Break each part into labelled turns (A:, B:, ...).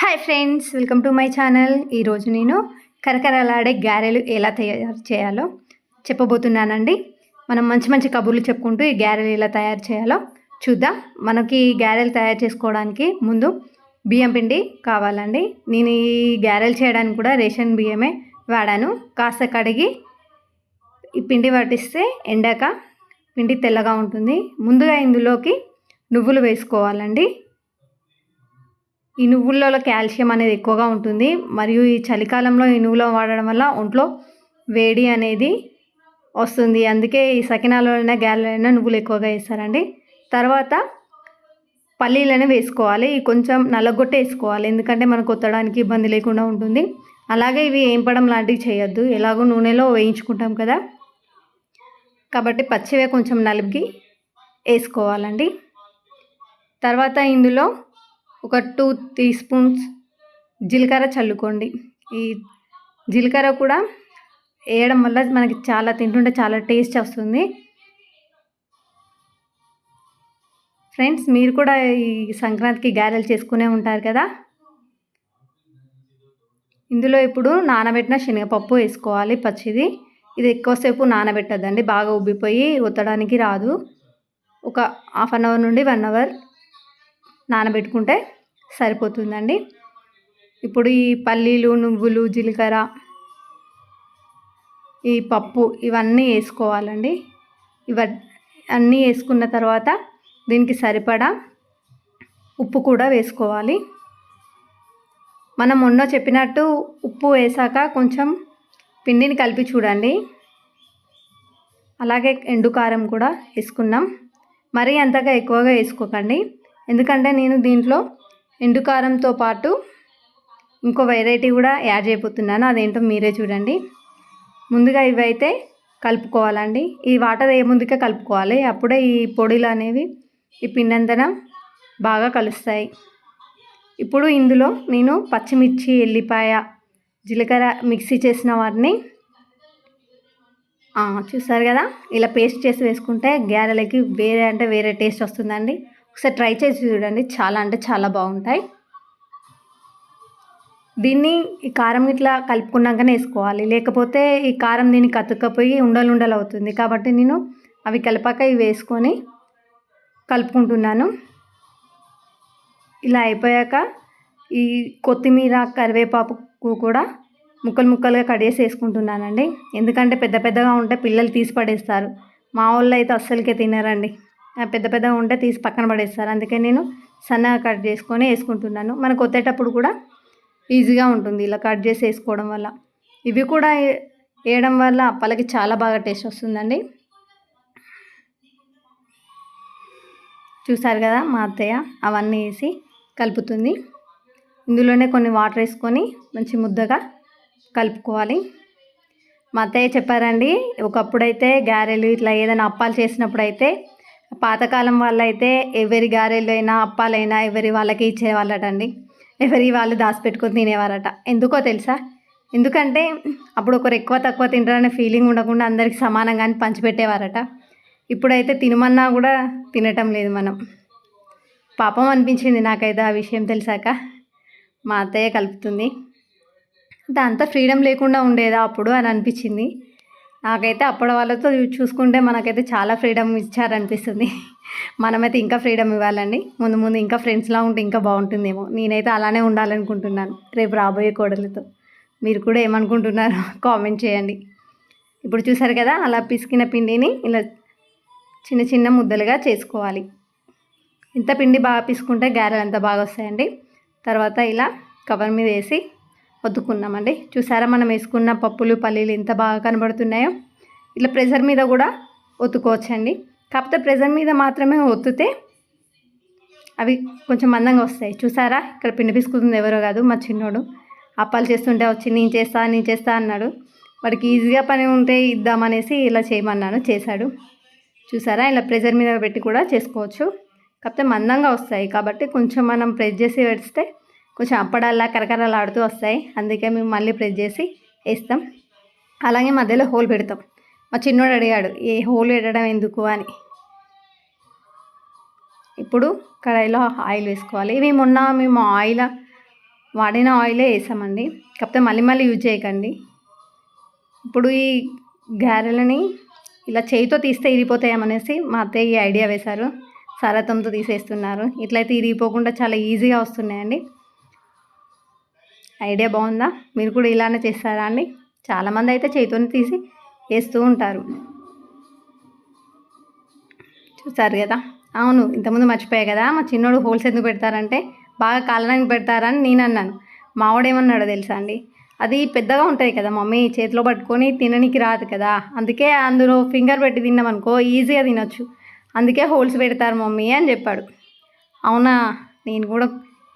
A: Hi friends welcome to my channel ఈరోజు నేను కరకరలాడే గారెలు ఎలా తయారు చేయాలో చెప్పబోతున్నానండి. మనం మంచి మంచి కబుర్లు చెప్పుకుంటూ ఈ గారెలు ఎలా తయారు చేయాలో చూద్దాం. మనకి ఈ గారెలు తయారు చేసుకోవడానికి ముందు బియ్యం పిండి కావాలండి. నేను ఈ గారెలు చేయడానికి కూడా రేషన్ బియ్యమే వాడాను. కాస్త కడిగి ఈ పిండి పట్టిస్తే ఎండాక పిండి తెల్లగా ఉంటుంది. ముందుగా ఇందులోకి నువ్వులు వేసుకోవాలండి. ఈ నువ్వులలో కాల్షియం అనేది ఎక్కువగా ఉంటుంది. మరియు ఈ చలికాలంలో ఈ నువ్వులు వాడడం వల్ల ఒంట్లో వేడి అనేది వస్తుంది. అందుకే ఈ సకినాలైనా గ్యాలైనా నువ్వులు ఎక్కువగా వేస్తారండి. తర్వాత పల్లీలను వేసుకోవాలి. కొంచెం నల్లగొట్టే వేసుకోవాలి. ఎందుకంటే మనకు కొత్తడానికి ఇబ్బంది లేకుండా ఉంటుంది. అలాగే ఇవి ఏంపడం లాంటివి చేయొద్దు. ఎలాగో నూనెలో వేయించుకుంటాం కదా. కాబట్టి పచ్చివే కొంచెం నలిపి వేసుకోవాలండి. తర్వాత ఇందులో ఒక టూ టీ స్పూన్స్ జీలకర్ర చల్లుకోండి. ఈ జీలకర్ర కూడా వేయడం వల్ల మనకి చాలా తింటుంటే చాలా టేస్ట్ వస్తుంది. ఫ్రెండ్స్ మీరు కూడా ఈ సంక్రాంతికి గారెలు చేసుకునే ఉంటారు కదా? ఇందులో ఇప్పుడు నానబెట్టిన శనగపప్పు వేసుకోవాలి పచ్చిది. ఇది ఎక్కువసేపు నానబెట్టద్దండి బాగా ఉబ్బిపోయి ఉత్తడానికి రాదు. ఒక హాఫ్ అన్ అవర్ నుండి వన్ అవర్ నానబెట్టుకుంటే సరిపోతుందండి. ఇప్పుడు ఈ పల్లీలు నువ్వులు జీలకర్ర ఈ పప్పు ఇవన్నీ వేసుకోవాలండి. ఇవ అన్నీ వేసుకున్న తర్వాత దీనికి సరిపడా ఉప్పు కూడా వేసుకోవాలి. మనం మొన్న చెప్పినట్టు ఉప్పు వేసాక కొంచెం పిండిని కలిపి చూడండి. అలాగే ఎండు కారం కూడా వేసుకున్నాం. మరీ అంతగా ఎక్కువగా వేసుకోకండి. ఎందుకంటే నేను దీంట్లో ఎండు కారంతో పాటు ఇంకో వెరైటీ కూడా యాడ్ చేయబోతున్నాను. అదేంటో మీరే చూడండి. ముందుగా ఇవైతే కలుపుకోవాలండి. ఈ వాటర్ ఏ ముందుకే కలుపుకోవాలి. అప్పుడే ఈ పొడిలు అనేవి ఈ పిండంతన బాగా కలుస్తాయి. ఇప్పుడు ఇందులో నేను పచ్చిమిర్చి ఎల్లిపాయ జీలకర్ర మిక్సీ చేసిన వాటిని చూసారు కదా? ఇలా పేస్ట్ చేసి వేసుకుంటే గ్యారెలకి వేరే అంటే వేరే టేస్ట్ వస్తుందండి. ఒకసారి ట్రై చేసి చూడండి. చాలా అంటే చాలా బాగుంటాయి. దీన్ని ఈ కారం ఇట్లా కలుపుకున్నాకనే వేసుకోవాలి. లేకపోతే ఈ కారం దీన్ని కతుక్కపోయి ఉండలు ఉండలు అవుతుంది. కాబట్టి నేను అవి కలిపాక ఇవి వేసుకొని కలుపుకుంటున్నాను. ఇలా అయిపోయాక ఈ కొత్తిమీర కరివేపాకు కూడా ముక్కలు ముక్కలుగా కట్ చేసి వేసుకుంటున్నానండి. ఎందుకంటే పెద్ద పెద్దగా ఉంటే పిల్లలు తీసి పడేస్తారు. మా వాళ్ళు అయితే అస్సలకే తినరండి. పెద్ద పెద్దగా ఉంటే తీసి పక్కన పడేస్తారు. అందుకే నేను సన్నగా కట్ చేసుకొని వేసుకుంటున్నాను. మనకు కొత్తేటప్పుడు కూడా ఈజీగా ఉంటుంది ఇలా కట్ చేసి వేసుకోవడం వల్ల. ఇవి కూడా వేయడం వల్ల అప్పలకి చాలా బాగా టేస్ట్ వస్తుందండి. చూసారు కదా మా అత్తయ్య అవన్నీ వేసి కలుపుతుంది. ఇందులోనే కొన్ని వాటర్ వేసుకొని మంచి ముద్దగా కలుపుకోవాలి. మా అత్తయ్య చెప్పారండి ఒకప్పుడైతే గారెలు ఇట్లా ఏదైనా అప్పాలు చేసినప్పుడు అయితే పాతకాలం వాళ్ళైతే ఎవరి గారెలు అయినా అప్పాలైనా ఎవరి వాళ్ళకి ఇచ్చేవాళ్ళటండి. ఎవరి వాళ్ళు దాచిపెట్టుకొని తినేవారట. ఎందుకో తెలుసా? ఎందుకంటే అప్పుడు ఒకరు ఎక్కువ తక్కువ తింటారనే ఫీలింగ్ ఉండకుండా అందరికి సమానంగానే పంచిపెట్టేవారట ఇప్పుడైతే తినమన్నా కూడా తినటం లేదు మనం. పాపం అనిపించింది నాకైతే ఆ విషయం తెలిసాక. మా అత్తయ్య కలుపుతుంది. అంత ఫ్రీడమ్ లేకుండా ఉండేదా అప్పుడు అని అనిపించింది. నాకైతే అప్పటి వాళ్ళతో చూసుకుంటే మనకైతే చాలా ఫ్రీడమ్ ఇచ్చారనిపిస్తుంది. మనమైతే ఇంకా ఫ్రీడమ్ ఇవ్వాలండి. ముందు ముందు ఇంకా ఫ్రెండ్స్లా ఉంటే ఇంకా బాగుంటుందేమో. నేనైతే అలానే ఉండాలనుకుంటున్నాను రేపు రాబోయే కోడలతో మీరు కూడా ఏమనుకుంటున్నారో కామెంట్ చేయండి. ఇప్పుడు చూసారు కదా అలా పిసికిన పిండిని ఇలా చిన్న చిన్న ముద్దలుగా చేసుకోవాలి. ఇంత పిండి బాగా పిసుకుంటే గారెలు అంత బాగా వస్తాయండి. తర్వాత ఇలా కవర్ మీద వేసి వద్దుకున్నామండి. చూసారా మనం వేసుకున్న పప్పులు పల్లీలు ఎంత బాగా కనబడుతున్నాయో? ఇట్లా ప్రెషర్ మీద కూడా ఒత్తుకోవచ్చండి. కాకపోతే ప్రెషర్ మీద మాత్రమే ఒత్తితే అవి కొంచెం మందంగా వస్తాయి. చూసారా? ఇక్కడ పిండి పిసుకుతుంది ఎవరో కాదు మా చిన్నోడు. అప్పాలు చేస్తుంటే వచ్చి నేను చేస్తా నేను చేస్తా అన్నాడు. వాడికి ఈజీగా పని ఉంటే ఇద్దామనేసి ఇలా చేయమన్నాను చేశాడు. చూసారా? ఇలా ప్రెషర్ మీద పెట్టి కూడా చేసుకోవచ్చు. కాకపోతే మందంగా వస్తాయి కాబట్టి కొంచెం మనం ప్రెస్ చేసి పెడితే కొంచెం అప్పడల్లా కరకరలాడుతూ వస్తాయి. అందుకే మేము మళ్ళీ ప్రెస్ చేసి వేస్తాం. అలాగే మధ్యలో హోల్ పెడతాం. మా చిన్నోడు అడిగాడు ఏ హోల్ పెట్టడం ఎందుకు? అని. ఇప్పుడు కడాయిలో ఆయిల్ వేసుకోవాలి. ఇవి మొన్న మేము ఆయిల్ వాడిన ఆయిలే వేసామండి. కాకపోతే మళ్ళీ మళ్ళీ యూజ్ చేయకండి. ఇప్పుడు ఈ గారెలని ఇలా చేయితో తీస్తే ఇరిపోతాయమనేసి మా అత్తయ్య ఈ ఐడియా వేశారు. సరతంతో తీసేస్తున్నారు. ఇట్లయితే ఇరిగిపోకుండా చాలా ఈజీగా వస్తున్నాయండి. ఐడియా బాగుందా? మీరు కూడా ఇలానే చేస్తారా అండి? చాలామంది అయితే చేతితోనే తీసి వేస్తూ ఉంటారు. చూసారు కదా? అవును ఇంతకుముందు మర్చిపోయా కదా? మా చిన్నోడు హోల్స్ ఎందుకు పెడతారంటే బాగా కాలడానికి పెడతారని నేను అన్నాను. మావాడు ఏమన్నాడో తెలుసా అండి? అది పెద్దగా ఉంటుంది కదా మమ్మీ చేతిలో పట్టుకొని తిననికి రాదు కదా. అందుకే అందులో ఫింగర్ పెట్టి తిన్నామనుకో ఈజీగా తినొచ్చు. అందుకే హోల్స్ పెడతారు మమ్మీ అని చెప్పాడు. అవునా? నేను కూడా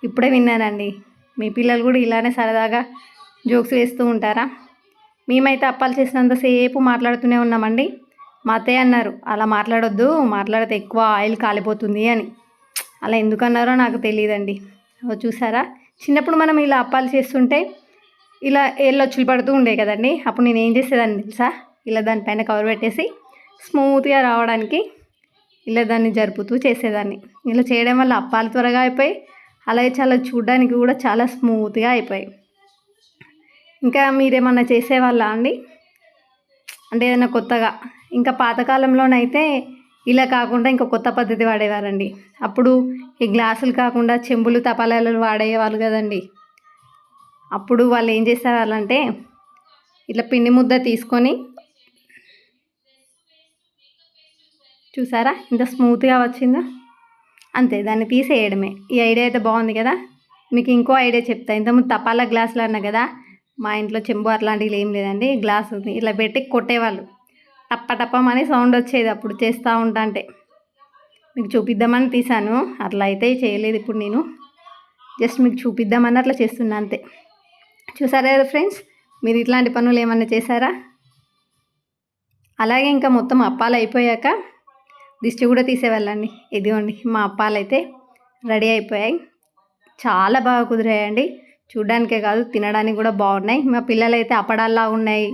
A: ఇప్పుడే విన్నానండి. మీ పిల్లలు కూడా ఇలానే సరదాగా జోక్స్ వేస్తూ ఉంటారా? మేమైతే అప్పాలు చేసినంతసేపు మాట్లాడుతూనే ఉన్నామండి. మా అత్తయ్య అన్నారు అలా మాట్లాడొద్దు మాట్లాడితే ఎక్కువ ఆయిల్ కాలిపోతుంది అని. అలా ఎందుకన్నారో నాకు తెలియదండి. చూసారా? చిన్నప్పుడు మనం ఇలా అప్పాలు చేస్తుంటే ఇలా ఏళ్ళొచ్చులు పడుతూ ఉండే కదండి. అప్పుడు నేను ఏం చేసేదాన్ని తెలుసా? ఇలా దానిపైన కవర్ పెట్టేసి స్మూత్గా రావడానికి ఇలా దాన్ని జరుపుతూ చేసేదాన్ని. ఇలా చేయడం వల్ల అప్పాలు త్వరగా అయిపోయి అలాగే చాలా చూడడానికి కూడా చాలా స్మూత్గా అయిపోయాయి. ఇంకా మీరేమన్నా చేసేవాళ్ళా అండి? అంటే ఏదైనా కొత్తగా? ఇంకా పాతకాలంలోనైతే ఇలా కాకుండా ఇంకా కొత్త పద్ధతి వాడేవారండి. అప్పుడు ఈ గ్లాసులు కాకుండా చెంబులు తపాలాలు వాడేవాళ్ళు కదండి. అప్పుడు వాళ్ళు ఏం చేసేవాళ్ళంటే ఇట్లా పిండి ముద్ద తీసుకొని చూసారా? ఇంత స్మూత్గా వచ్చిందా? అంతే దాన్ని తీసేయడమే. ఈ ఐడియా అయితే బాగుంది కదా? మీకు ఇంకో ఐడియా చెప్తా. ఇంతకుముందు తపాలా గ్లాసులు అన్నా కదా? మా ఇంట్లో చెంబు అట్లాంటివి ఏం లేదండి. గ్లాస్ ఇట్లా ఇలా పెట్టి కొట్టేవాళ్ళు. టప్ప టప్పమని సౌండ్ వచ్చేది అప్పుడు చేస్తూ ఉంటా అంటే. మీకు చూపిద్దామని తీసాను. అట్లా అయితే చేయలేదు ఇప్పుడు నేను. జస్ట్ మీకు చూపిద్దామని అట్లా చేస్తున్నా అంతే. చూసారా ఫ్రెండ్స్? మీరు ఇట్లాంటి పనులు ఏమన్నా చేశారా? అలాగే ఇంకా మొత్తం అప్పాలు అయిపోయాక దిష్టి కూడా తీసేవాళ్ళండి. ఇదిగోండి మా అప్పాలు అయితే రెడీ అయిపోయాయి. చాలా బాగా కుదిరాయండి. చూడడానికే కాదు తినడానికి కూడా బాగున్నాయి. మా పిల్లలు అయితే అప్పడాల్లా ఉన్నాయి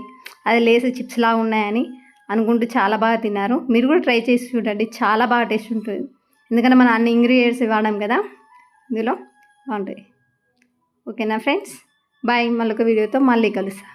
A: అది లేసి చిప్స్లా ఉన్నాయని అనుకుంటూ చాలా బాగా తిన్నారు. మీరు కూడా ట్రై చేసి చూడండి చాలా బాగా టేస్ట్ ఉంటుంది. ఎందుకంటే మనం అన్ని ఇంగ్రీడియంట్స్ వాడాం కదా ఇందులో బాగుంటుంది ఓకేనా ఫ్రెండ్స్? బాయ్ మళ్ళొక వీడియోతో మళ్ళీ కలుస్తా.